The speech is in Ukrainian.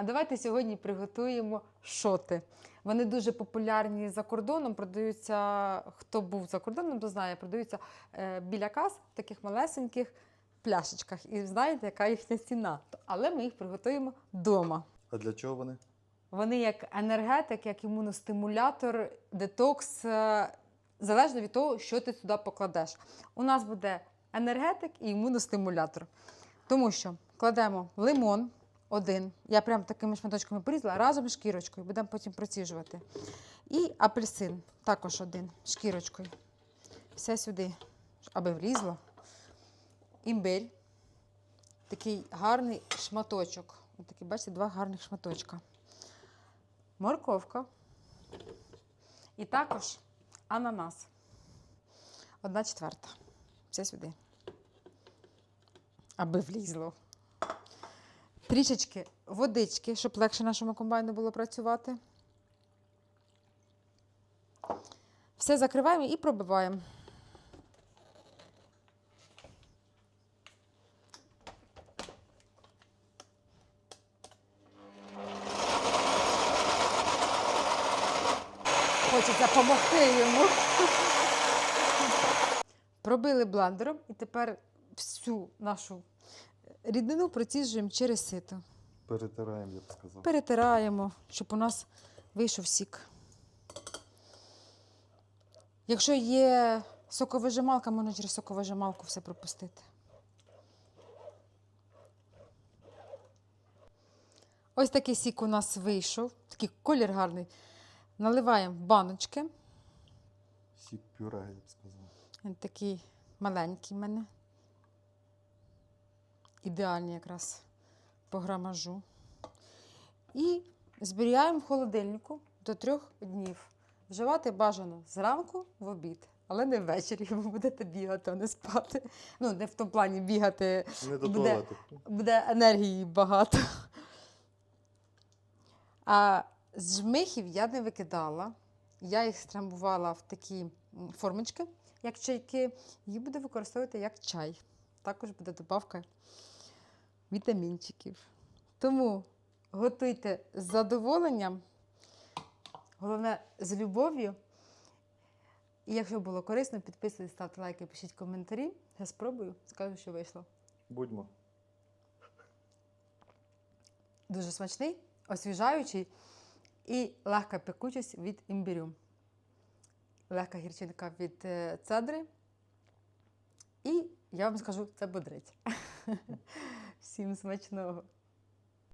А давайте сьогодні приготуємо шоти. Вони дуже популярні за кордоном. Продаються, хто був за кордоном, то знає, продаються е, біля кас в таких малесеньких пляшечках. І знаєте, яка їхня ціна. Але ми їх приготуємо вдома. А для чого вони? Вони як енергетик, як імуностимулятор, детокс, е, залежно від того, що ти туди покладеш. У нас буде енергетик і імуностимулятор. Тому що кладемо лимон один, я прям такими шматочками порізала, разом з шкірочкою, будемо потім проціжувати. І апельсин також один шкірочкою. Все сюди, аби влізло. Імбирь. Такий гарний шматочок. Ось такий, бачите, два гарних шматочка морковка і також ананас. Одна четверта. Все сюди. Аби влізло. Трішечки водички, щоб легше нашому комбайну було працювати. Все закриваємо і пробиваємо. Хочеться допомогти йому. Пробили блендером і тепер всю нашу рідину проціжуємо через сито. Перетираємо, я б сказав. Перетираємо, щоб у нас вийшов сік. Якщо є соковижималка, можна через соковижималку все пропустити. Ось такий сік у нас вийшов, такий колір гарний. Наливаємо баночки. Сік пюре, я б сказав. Він такий маленький в мене. Ідеальний якраз по грамажу. І зберігаємо в холодильнику до трьох днів. Вживати бажано зранку в обід, але не ввечері, бо будете бігати, а не спати. Ну, не в тому плані бігати, Не до Буде. буде енергії багато. А з жмихів я не викидала. Я їх страмбувала в такі формочки, як чайки. Їх буду використовувати як чай. Також буде добавка вітамінчиків. Тому готуйте з задоволенням, головне з любов'ю. І якщо було корисно, підписуйтесь, ставте лайки, пишіть коментарі. Я спробую, скажу, що вийшло. Будьмо. Дуже смачний, освіжаючий і легка пекучість від імбирю. Легка гірчинка від е, цедри. І я вам скажу, це бодрить. Всім смачного!